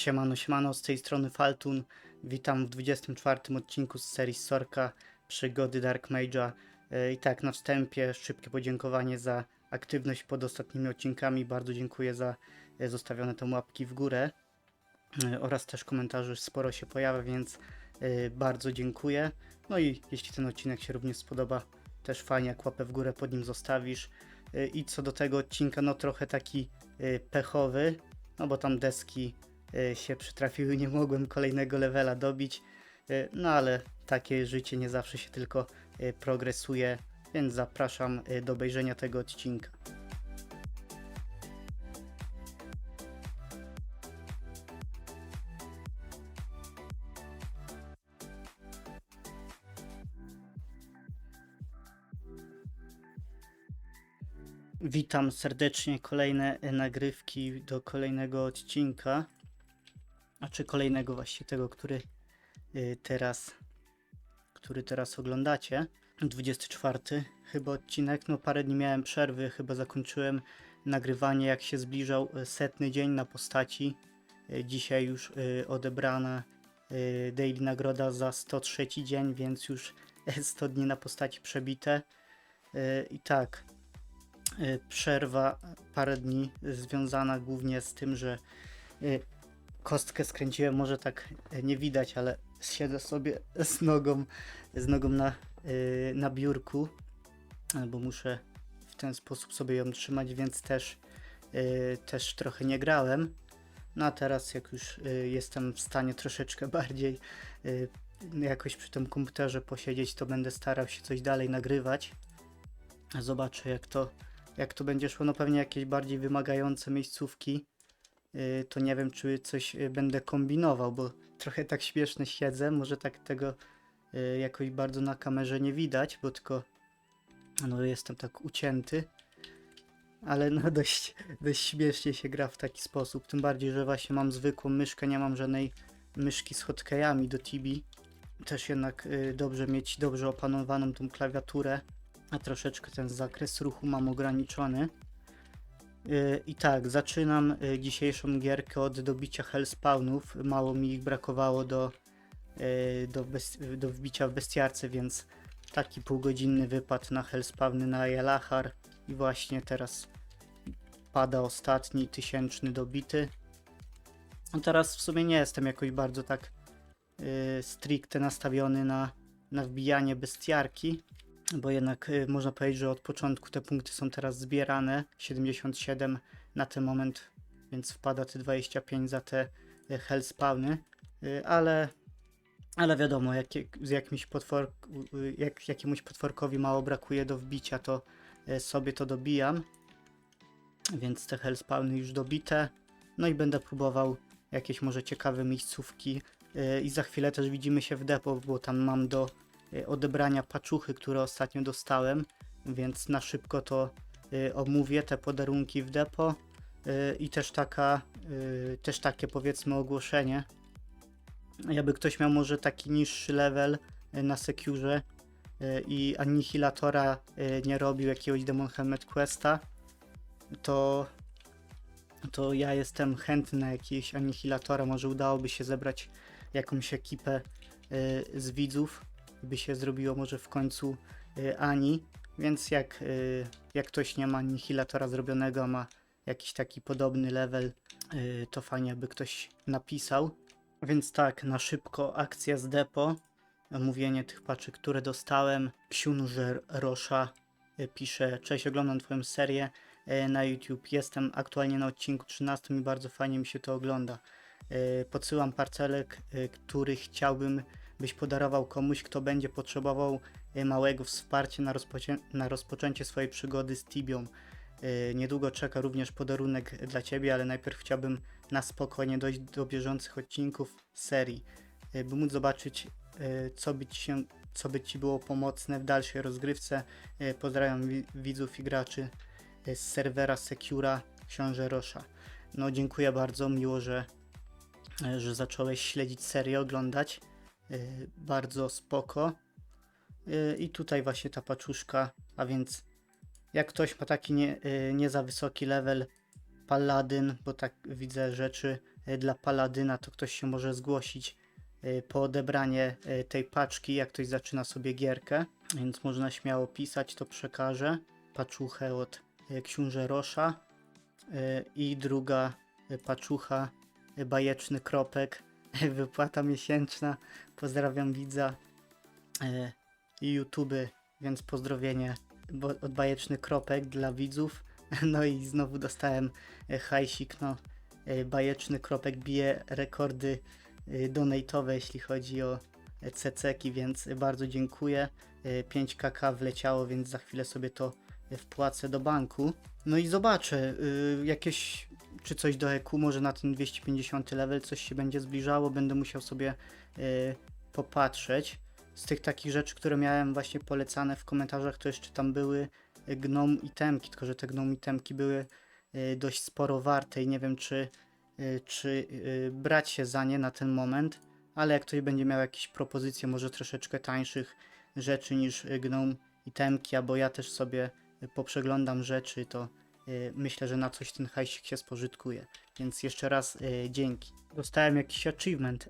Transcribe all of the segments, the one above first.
Siemano, siemano, z tej strony Faltun. Witam w 24 odcinku z serii Sorka Przygody Dark Mage'a. E, I tak, na wstępie szybkie podziękowanie za aktywność pod ostatnimi odcinkami. Bardzo dziękuję za e, zostawione tam łapki w górę e, oraz też komentarzy sporo się pojawia, więc bardzo dziękuję. No i jeśli ten odcinek się również spodoba, też fajnie jak łapę w górę pod nim zostawisz. I co do tego odcinka, no trochę taki pechowy, no bo tam deski się przytrafiły, nie mogłem kolejnego levela dobić, e, no ale takie życie nie zawsze się tylko e, progresuje, więc zapraszam e, do obejrzenia tego odcinka. Witam serdecznie, kolejne e, nagrywki do kolejnego odcinka, czy kolejnego właśnie tego, który y, teraz, który teraz oglądacie. 24 chyba odcinek, no parę dni miałem przerwy, chyba zakończyłem nagrywanie jak się zbliżał e, setny dzień na postaci. E, Dzisiaj już y, odebrana y, daily nagroda za 103 dzień, więc już 100 dni na postaci przebite. Y, I tak, y, przerwa parę dni y, związana głównie z tym, że y, kostkę skręciłem, może tak y, nie widać, ale siedzę sobie z nogą, z nogą na, y, na biurku, bo muszę w ten sposób sobie ją trzymać, więc też, y, też trochę nie grałem. No a teraz jak już jestem w stanie troszeczkę bardziej jakoś przy tym komputerze posiedzieć, to będę starał się coś dalej nagrywać. Zobaczę jak to, jak to będzie szło. No pewnie jakieś bardziej wymagające miejscówki. Y, To nie wiem, czy coś y, będę kombinował, bo trochę tak śmiesznie siedzę. Może tak tego y, jakoś bardzo na kamerze nie widać, bo tylko no, jestem tak ucięty. Ale no dość, dość śmiesznie się gra w taki sposób. Tym bardziej, że właśnie mam zwykłą myszkę, nie mam żadnej myszki z hotkeyami do Tibi. Też jednak dobrze mieć dobrze opanowaną tą klawiaturę a troszeczkę ten zakres ruchu mam ograniczony. Yy, I tak, zaczynam y, dzisiejszą gierkę od dobicia hellspawnów. Mało mi ich brakowało do, y, do, bes- do wbicia w bestiarce, więc taki półgodzinny wypad na hellspawny na Jalachar i właśnie teraz pada ostatni tysięczny dobity. No teraz w sumie nie jestem jakoś bardzo tak stricte nastawiony na, na wbijanie bestiarki, bo jednak y, można powiedzieć, że od początku te punkty są teraz zbierane. 77 na ten moment, więc wpada te 25 za te y, hellspawny, y, ale, ale wiadomo, jak, z jakimś potwor, jak jakiemuś potworkowi mało brakuje do wbicia, to sobie to dobijam. Więc te hellspawny już dobite. No i będę próbował jakieś może ciekawe miejscówki. I za chwilę też widzimy się w depo, bo tam mam do odebrania paczuchy, które ostatnio dostałem, więc na szybko to y, omówię te podarunki w depo y, i też taka, też takie powiedzmy ogłoszenie. Jakby ktoś miał może taki niższy level na Secure i Anihilatora y, nie robił jakiegoś Demon Helmet Questa, to to ja jestem chętny na jakiegoś Anihilatora, może udałoby się zebrać jakąś ekipę z widzów, by się zrobiło może w końcu y, Ani, więc jak, y, jak ktoś nie ma Anihilatora zrobionego, ma jakiś taki podobny level, y, to fajnie by ktoś napisał. Więc tak, na szybko akcja z depo, omówienie tych paczy, które dostałem. Książę Rosza pisze, cześć, oglądam twoją serię na YouTube, jestem aktualnie na odcinku 13 i bardzo fajnie mi się to ogląda. Podsyłam parcelek, który chciałbym byś podarował komuś, kto będzie potrzebował y, małego wsparcia na, rozpoczę- na rozpoczęcie swojej przygody z Tibią. Y, Niedługo czeka również podarunek dla Ciebie, ale najpierw chciałbym na spokojnie dojść do bieżących odcinków serii, y, by móc zobaczyć, co by Ci, się, co by ci było pomocne w dalszej rozgrywce. Pozdrawiam wi- widzów i graczy z serwera Secura Książę Rosza. No dziękuję bardzo, miło, że, że zacząłeś śledzić serię, oglądać. Y, Bardzo spoko. Y, I tutaj właśnie ta paczuszka, a więc jak ktoś ma taki nie, y, nie za wysoki level paladyn, bo tak widzę rzeczy dla Paladyna, to ktoś się może zgłosić po odebranie tej paczki, jak ktoś zaczyna sobie gierkę, więc można śmiało pisać, to przekażę. Paczuchę od książę Rosza i druga paczucha, bajeczny kropek, wypłata miesięczna. Pozdrawiam widza e, i YouTube, więc pozdrowienie od bajeczny kropek dla widzów. No i znowu dostałem e, hajsik, no e, bajeczny kropek bije rekordy donate'owe, jeśli chodzi o ceceki, więc bardzo dziękuję. E, 5 kk wleciało, więc za chwilę sobie to wpłacę do banku. No i zobaczę, jakieś czy coś do EQ, może na ten 250 level coś się będzie zbliżało, będę musiał sobie y, popatrzeć. Z tych takich rzeczy, które miałem właśnie polecane w komentarzach, to jeszcze tam były y, gnom itemki, tylko że te gnom itemki były y, dość sporo warte i nie wiem czy, y, czy y, brać się za nie na ten moment, ale jak ktoś będzie miał jakieś propozycje, może troszeczkę tańszych rzeczy niż y, gnom itemki, albo ja też sobie y, poprzeglądam rzeczy, to myślę, że na coś ten hajsik się spożytkuje. Więc jeszcze raz y, dzięki. Dostałem jakiś achievement.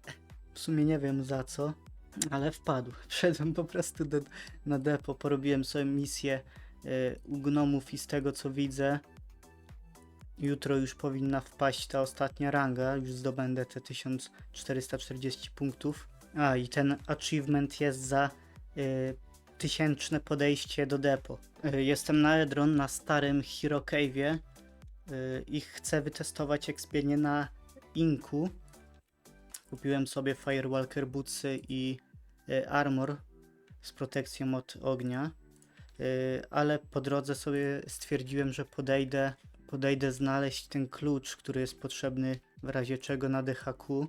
W sumie nie wiem za co, ale wpadł. Wszedłem po prostu do, na depo, porobiłem sobie misję y, u gnomów i z tego co widzę, jutro już powinna wpaść ta ostatnia ranga, już zdobędę te 1440 punktów. A i ten achievement jest za y, tysięczne podejście do depo. Y, jestem na Edron, na starym Hero Cave'ie y, i chcę wytestować ekspienie na Inku. Kupiłem sobie Firewalker Bootsy i y, Armor z protekcją od ognia, ale po drodze sobie stwierdziłem, że podejdę, podejdę znaleźć ten klucz, który jest potrzebny w razie czego na DHQ,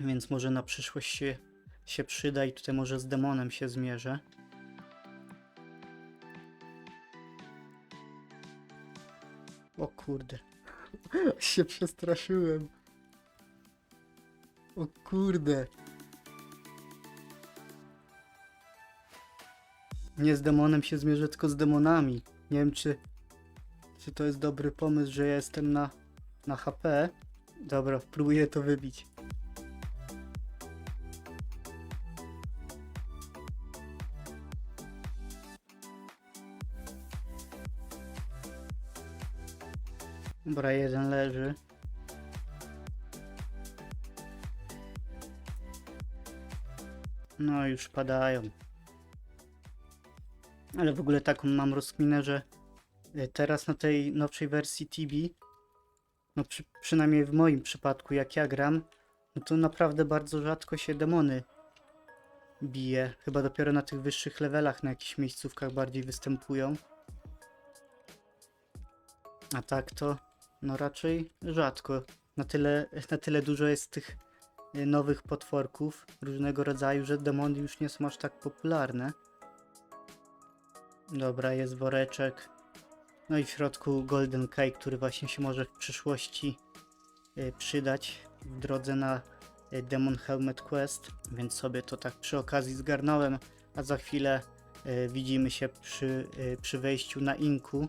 więc może na przyszłość się, się przyda i tutaj może z demonem się zmierzę. O kurde. się przestraszyłem. O kurde. Nie z demonem się zmierzę, tylko z demonami. Nie wiem, czy, czy to jest dobry pomysł, że ja jestem na, na HP. Dobra, próbuję to wybić. Dobra, jeden leży. No już padają. Ale w ogóle taką mam rozkminę, że y, teraz na tej nowszej wersji Tibi, no przy, przynajmniej w moim przypadku, jak ja gram, no to naprawdę bardzo rzadko się demony bije. Chyba dopiero na tych wyższych levelach, na jakichś miejscówkach bardziej występują. A tak to, no raczej rzadko. Na tyle, na tyle dużo jest tych y, nowych potworków różnego rodzaju, że demony już nie są aż tak popularne. Dobra, jest woreczek. No i w środku Golden Key, który właśnie się może w przyszłości y, przydać w drodze na y, Demon Helmet Quest, więc sobie to tak przy okazji zgarnąłem, a za chwilę widzimy się przy, przy wejściu na Inku.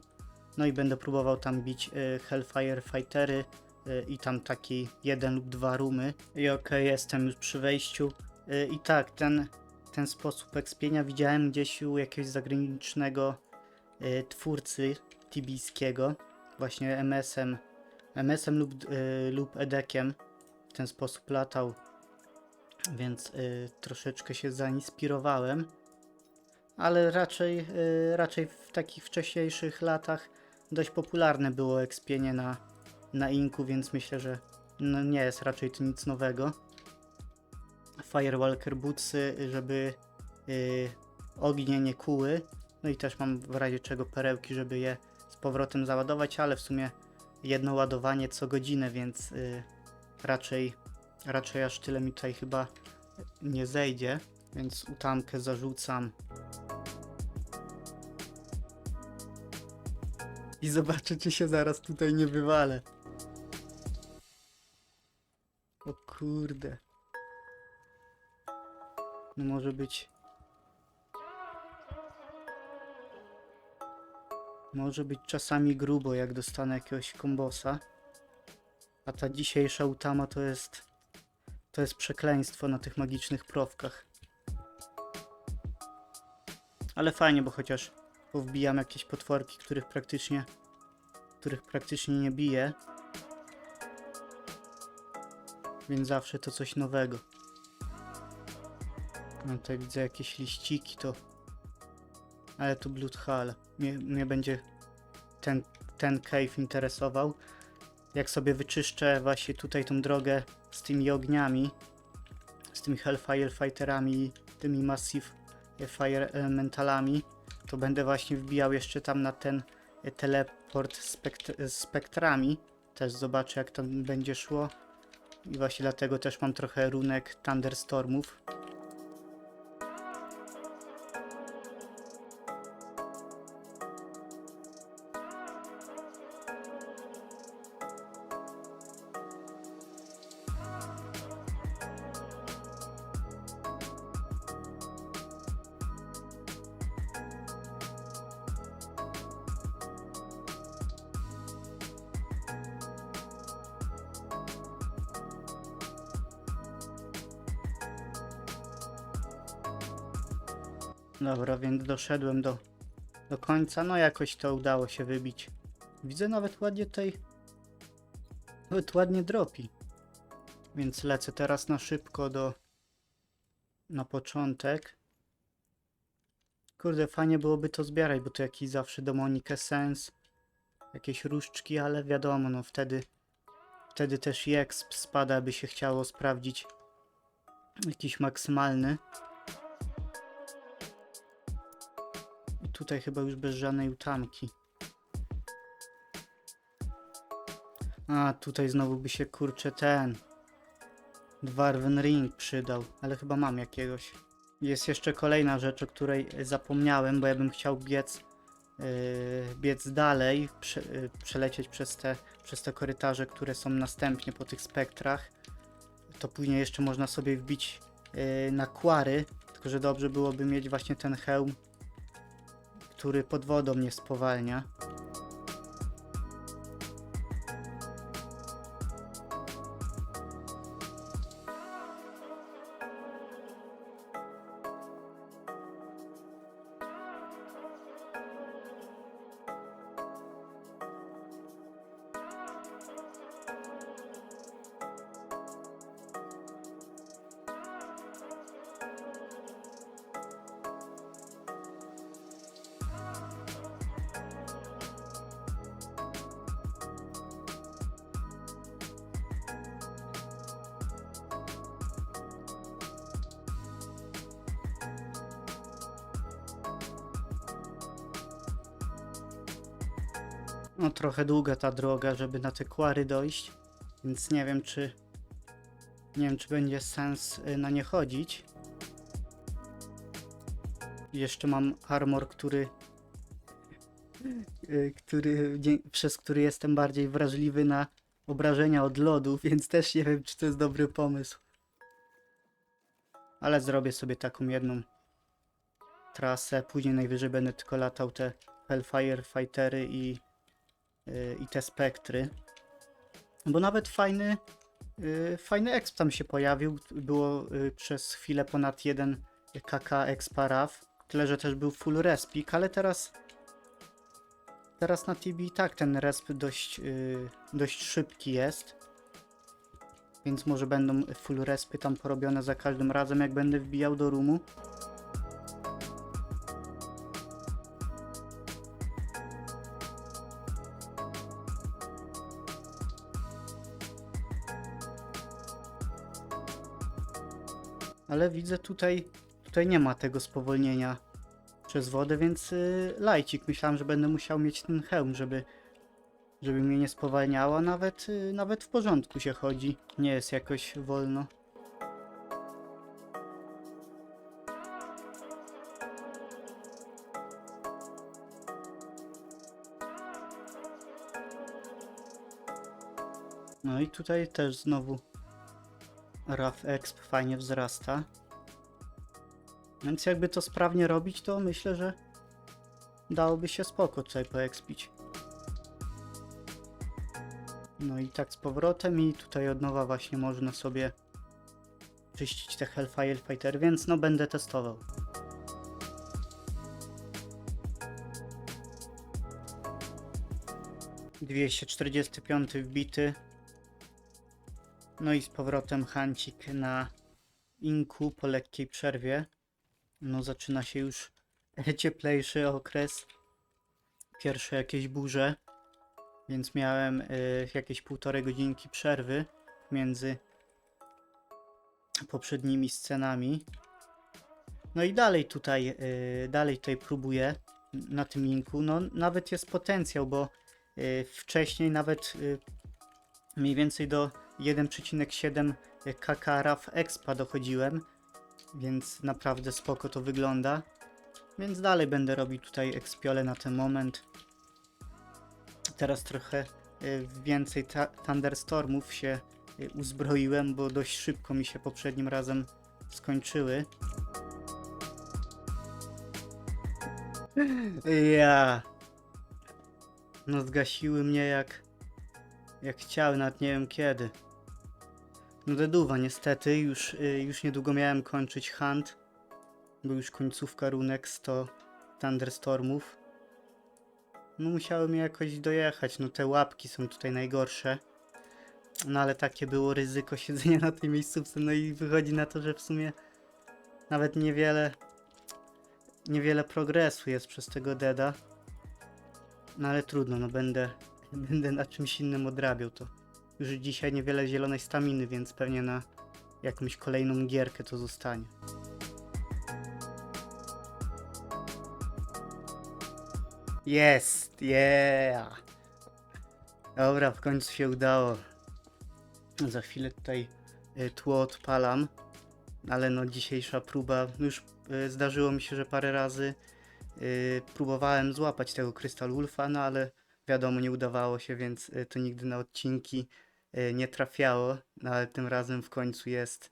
No i będę próbował tam bić y, Hellfire Fightery y, i tam taki jeden lub dwa rumy. I okej, jestem już przy wejściu. Y, I tak, ten, ten sposób ekspienia widziałem gdzieś u jakiegoś zagranicznego twórcy tibijskiego, właśnie MS-em, MS-em lub, lub Edekiem w ten sposób latał, więc troszeczkę się zainspirowałem, ale raczej, raczej w takich wcześniejszych latach dość popularne było ekspienie na, na Inku, więc myślę, że no nie jest raczej to nic nowego. Firewalker Bootsy, żeby y, ognie nie kuły. No i też mam w razie czego perełki, żeby je z powrotem załadować, ale w sumie jedno ładowanie co godzinę, więc y, raczej, raczej aż tyle mi tutaj chyba nie zejdzie. Więc utamkę zarzucam. I zobaczę, czy się zaraz tutaj nie wywalę. O kurde. No może być. Może być czasami grubo, jak dostanę jakiegoś kombosa. A ta dzisiejsza utama to jest... To jest przekleństwo na tych magicznych profkach. Ale fajnie, bo chociaż powbijam jakieś potworki, których praktycznie... których praktycznie nie bije. Więc zawsze to coś nowego. No tutaj widzę jakieś liściki, to... Ale tu Bloodhall. Mnie, mnie będzie ten, ten cave interesował. Jak sobie wyczyszczę właśnie tutaj tą drogę z tymi ogniami, z tymi Hellfire Fighterami, tymi Massive Fire Elementalami, to będę właśnie wbijał jeszcze tam na ten e, teleport spekt z spektrami. Też zobaczę jak to będzie szło. I właśnie dlatego też mam trochę runek Thunderstormów. Dobra, więc doszedłem do, do końca. No jakoś to udało się wybić. Widzę nawet ładnie tutaj... Nawet ładnie dropi. Więc lecę teraz na szybko do... Na początek. Kurde, fajnie byłoby to zbierać, bo to jakiś zawsze Demonic Essence. Jakieś różdżki, ale wiadomo, no wtedy... Wtedy też i exp spada, by się chciało sprawdzić jakiś maksymalny. Tutaj chyba już bez żadnej utamki. A, tutaj znowu by się kurczę ten. Dwarven Ring przydał, ale chyba mam jakiegoś. Jest jeszcze kolejna rzecz, o której zapomniałem, bo ja bym chciał biec, yy, biec dalej, prze, yy, przelecieć przez te, przez te korytarze, które są następnie po tych spektrach. To później jeszcze można sobie wbić yy, na kwary, tylko że dobrze byłoby mieć właśnie ten hełm który pod wodą mnie spowalnia. No trochę długa ta droga, żeby na te kwary dojść, więc nie wiem czy nie wiem czy będzie sens y, na nie chodzić. Jeszcze mam armor, który y, który przez który jestem bardziej wrażliwy na obrażenia od lodu, więc też nie wiem czy to jest dobry pomysł. Ale zrobię sobie taką jedną trasę, później najwyżej będę tylko latał te Hellfire Fightery i i te spektry. Bo nawet fajny, y, fajny exp tam się pojawił. Było y, przez chwilę ponad 1 kk expa RAF. Tyle, że też był full respik, ale teraz teraz na TB i tak ten resp dość, y, dość szybki jest. Więc może będą full respy tam porobione za każdym razem, jak będę wbijał do roomu. Ale widzę tutaj, tutaj nie ma tego spowolnienia przez wodę, więc yy, lajcik. Myślałem, że będę musiał mieć ten hełm, żeby, żeby mnie nie spowalniało. Nawet, yy, nawet w porządku się chodzi. Nie jest jakoś wolno. No i tutaj też znowu RAF Exp fajnie wzrasta. Więc jakby to sprawnie robić, to myślę, że dałoby się spoko tutaj poekspić. No i tak z powrotem i tutaj od nowa właśnie można sobie czyścić te Hellfire Fighter, więc no będę testował. Dwieście czterdziesty piąty wbity. No i z powrotem hancik na inku po lekkiej przerwie. No zaczyna się już cieplejszy okres. Pierwsze jakieś burze. Więc miałem y, jakieś półtorej godzinki przerwy między poprzednimi scenami. No i dalej tutaj, y, dalej tutaj próbuję na tym linku. No nawet jest potencjał, bo y, wcześniej nawet y, mniej więcej do 1,7 kk RAF Expa dochodziłem, więc naprawdę spoko to wygląda. Więc dalej będę robił tutaj expiole na ten moment. Teraz trochę y, więcej Thunderstormów się y, uzbroiłem, bo dość szybko mi się poprzednim razem skończyły. Ja. No zgasiły mnie jak jak chciały, nawet nie wiem kiedy. No deduwa niestety, już, y, już niedługo miałem kończyć hunt. Był już końcówka runek 100 Thunderstormów. No musiały mi jakoś dojechać, no te łapki są tutaj najgorsze. No ale takie było ryzyko siedzenia na tej miejscówce, no i wychodzi na to, że w sumie nawet niewiele niewiele progresu jest przez tego deda. No ale trudno, no będę będę na czymś innym odrabiał to. Już dzisiaj niewiele zielonej staminy, więc pewnie na jakąś kolejną gierkę to zostanie. Jest, yeah! Dobra, w końcu się udało. Za chwilę tutaj y, tło odpalam, ale no dzisiejsza próba, już y, zdarzyło mi się, że parę razy y, próbowałem złapać tego Crystal Wolfa, no ale wiadomo, nie udawało się, więc to nigdy na odcinki nie trafiało, no ale tym razem w końcu jest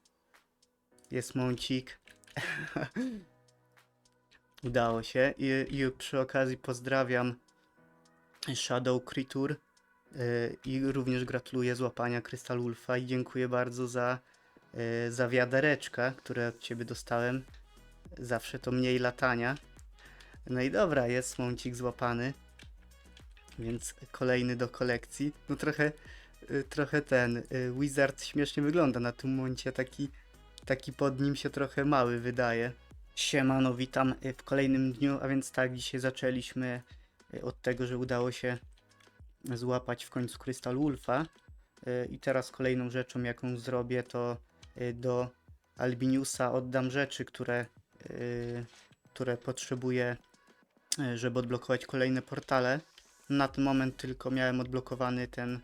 jest mącik. Udało się I, i przy okazji pozdrawiam Shadow Creature y, i również gratuluję złapania Crystal Wolfa i dziękuję bardzo za, y, za wiadereczka, które od ciebie dostałem. Zawsze to mniej latania. No i dobra, jest mącik złapany. Więc kolejny do kolekcji. No trochę, trochę ten y, Wizard śmiesznie wygląda na tym momencie. Taki, taki pod nim się trochę mały wydaje. Siemano, witam y, w kolejnym dniu, a więc tak, dzisiaj zaczęliśmy y, od tego, że udało się złapać w końcu Crystal Wolfa. Y, I teraz kolejną rzeczą, jaką zrobię, to y, do Albiniusa oddam rzeczy, które, y, które potrzebuję, y, żeby odblokować kolejne portale. Na ten moment tylko miałem odblokowany ten y,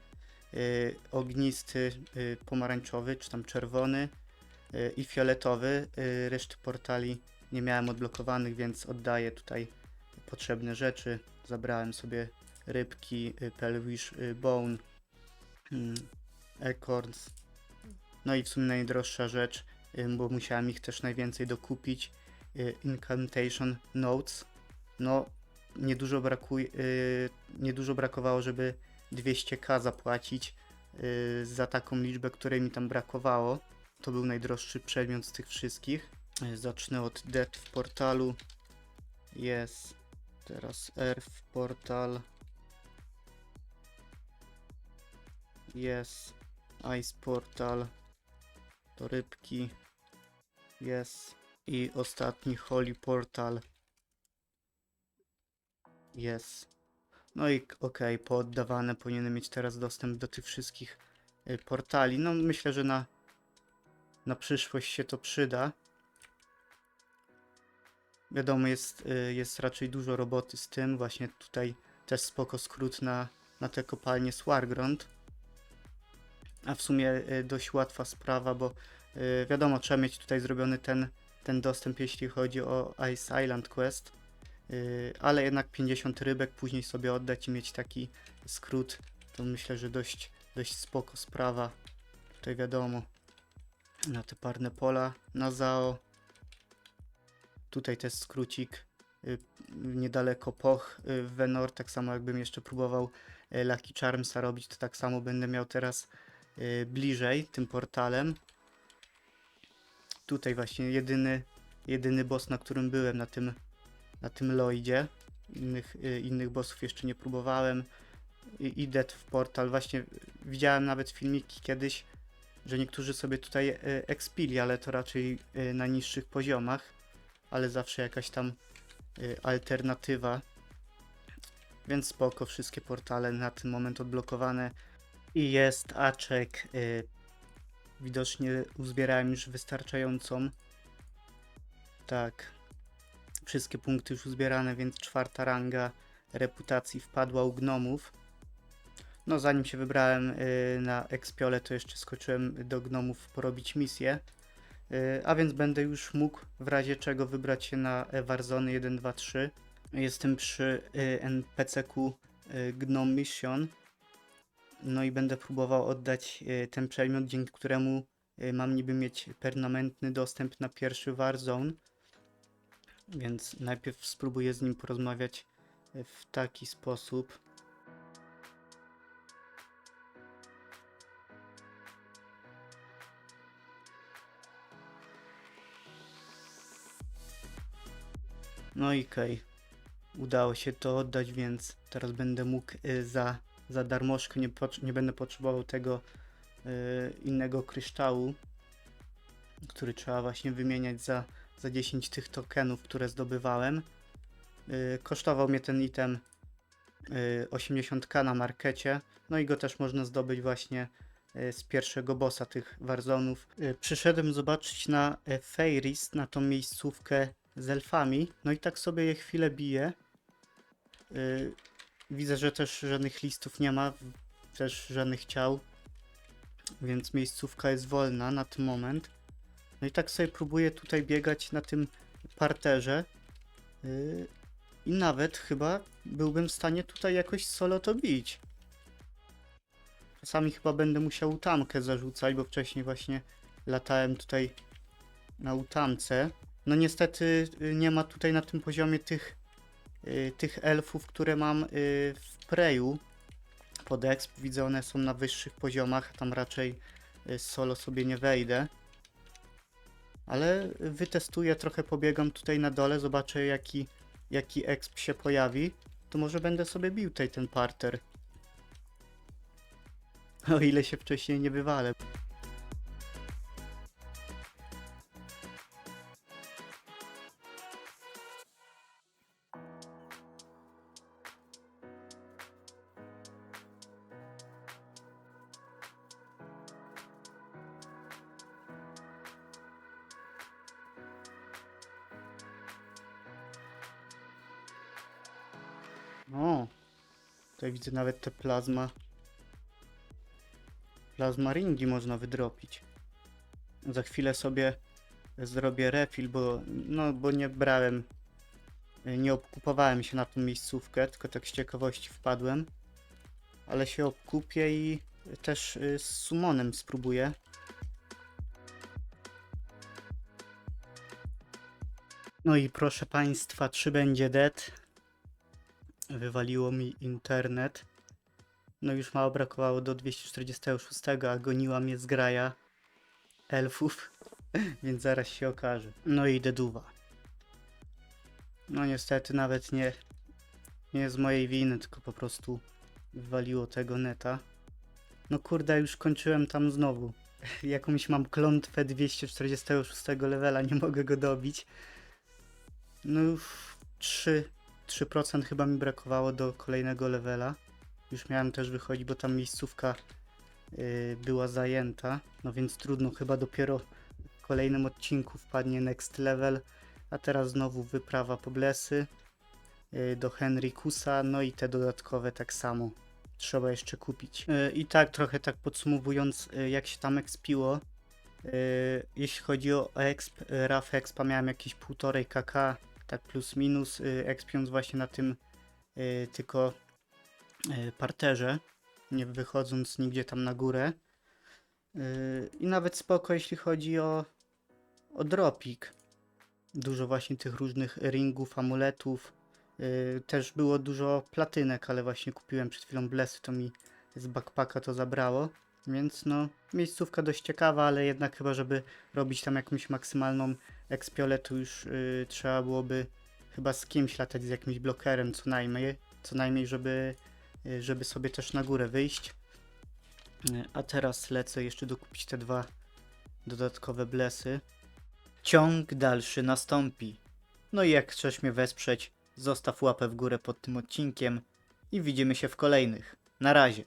ognisty y, pomarańczowy, czy tam czerwony y, i fioletowy. Y, reszty portali nie miałem odblokowanych, więc oddaję tutaj potrzebne rzeczy. Zabrałem sobie rybki, y, Pelwish y, Bone, mm, Acorns. No i w sumie najdroższa rzecz, y, bo musiałem ich też najwięcej dokupić. y, Incantation Notes. No, niedużo brakuje, niedużo brakowało, żeby 200k zapłacić yy, za taką liczbę, której mi tam brakowało. To był najdroższy przedmiot z tych wszystkich. Yy, Zacznę od Dead w portalu. Jest. Teraz Earth portal. Jest. Ice portal. To rybki. Jest. I ostatni Holy portal. Jest. No i okej, pooddawane powinienem mieć teraz dostęp do tych wszystkich y, portali. No myślę, że na, na przyszłość się to przyda. Wiadomo, jest, y, jest raczej dużo roboty z tym. Właśnie tutaj też spoko skrót na, na te kopalnie Swargrond. A w sumie y, dość łatwa sprawa, bo wiadomo, trzeba mieć tutaj zrobiony ten, ten dostęp, jeśli chodzi o Ice Island Quest. Yy, ale jednak 50 rybek później sobie oddać i mieć taki skrót, to myślę, że dość, dość spoko sprawa. Tutaj wiadomo, na te parne pola, na ZAO. Tutaj też skrócik yy, niedaleko Poch yy, w Venor, tak samo jakbym jeszcze próbował Lucky Charmsa robić, to tak samo będę miał teraz bliżej tym portalem. Tutaj właśnie jedyny, jedyny boss, na którym byłem, na tym, na tym Lloydzie. Innych, e, innych bossów jeszcze nie próbowałem. I, idę w portal. Właśnie widziałem nawet filmiki kiedyś, że niektórzy sobie tutaj e, expili, ale to raczej e, na niższych poziomach. Ale zawsze jakaś tam alternatywa. Więc spoko, wszystkie portale na ten moment odblokowane. I jest aczek. Y, widocznie uzbierałem już wystarczającą. Tak. Wszystkie punkty już uzbierane, więc czwarta ranga reputacji wpadła u gnomów. No zanim się wybrałem y, na Expiole, to jeszcze skoczyłem do gnomów porobić misję. Y, a więc będę już mógł w razie czego wybrać się na Warzone 1, 2, 3. Jestem przy y, NPC-ku y, Gnome Mission. No i będę próbował oddać ten przedmiot, dzięki któremu mam niby mieć permanentny dostęp na pierwszy Warzone. Więc najpierw spróbuję z nim porozmawiać y, w taki sposób. No i okej. Udało się to oddać, więc teraz będę mógł y, za, za darmożkę, nie, nie będę potrzebował tego y, innego kryształu, który trzeba właśnie wymieniać za, za 10 tych tokenów, które zdobywałem. Y, kosztował mnie ten item y, 80k na markecie, no i go też można zdobyć właśnie y, z pierwszego bossa tych warzonów. Y, Przyszedłem zobaczyć na y, Fairies, na tą miejscówkę z elfami. No i tak sobie je chwilę biję. Yy, widzę, że też żadnych listów nie ma, też żadnych ciał, więc miejscówka jest wolna na ten moment. No i tak sobie próbuję tutaj biegać na tym parterze. Yy, I nawet chyba byłbym w stanie tutaj jakoś solo to bić. Czasami chyba będę musiał utamkę zarzucać, bo wcześniej właśnie latałem tutaj na utamce. No niestety y, nie ma tutaj na tym poziomie tych, y, tych elfów, które mam y, w Preju pod exp. Widzę, one są na wyższych poziomach, tam raczej y, solo sobie nie wejdę. Ale wytestuję, trochę pobiegam tutaj na dole, zobaczę jaki, jaki exp się pojawi. To może będę sobie bił tutaj ten parter. O ile się wcześniej nie wywalę. O, tutaj widzę nawet te plazma. Plazma ringi można wydropić. Za chwilę sobie zrobię refill, bo, no, bo nie brałem, nie obkupowałem się na tą miejscówkę, tylko tak z ciekawości wpadłem. Ale się obkupię i też y, z summonem spróbuję. No i proszę Państwa, czy będzie dead? Wywaliło mi internet. No już mało brakowało do 246, a goniła mnie zgraja elfów, więc zaraz się okaże. No i deduwa. No niestety nawet nie, nie z mojej winy, tylko po prostu wywaliło tego neta. No kurde, już kończyłem tam znowu. Jakąś mam klątwę 246 levela, nie mogę go dobić. No już 3, 3% chyba mi brakowało do kolejnego levela. Już miałem też wychodzić, bo tam miejscówka y, była zajęta. No więc trudno, chyba dopiero w kolejnym odcinku wpadnie next level. A teraz znowu wyprawa po Blesy y, do Henrikusa, no i te dodatkowe tak samo. Trzeba jeszcze kupić. Y, I tak trochę tak podsumowując, jak się tam expiło. Jeśli chodzi o exp, RAF expa miałem jakieś 1,5 kk, tak plus minus, y, expiąc właśnie na tym y, tylko y, parterze, nie wychodząc nigdzie tam na górę. I nawet spoko, jeśli chodzi o, o dropik. Dużo właśnie tych różnych ringów, amuletów, też było dużo platynek, ale właśnie kupiłem przed chwilą blesy, to mi z backpacka to zabrało. Więc no, miejscówka dość ciekawa, ale jednak chyba, żeby robić tam jakąś maksymalną ekspiolę, to już y, trzeba byłoby chyba z kimś latać, z jakimś blokerem co najmniej, co najmniej, żeby, y, żeby sobie też na górę wyjść. Y, A teraz lecę jeszcze dokupić te dwa dodatkowe blesy. Ciąg dalszy nastąpi. No i jak chcesz mnie wesprzeć, zostaw łapę w górę pod tym odcinkiem i widzimy się w kolejnych. Na razie.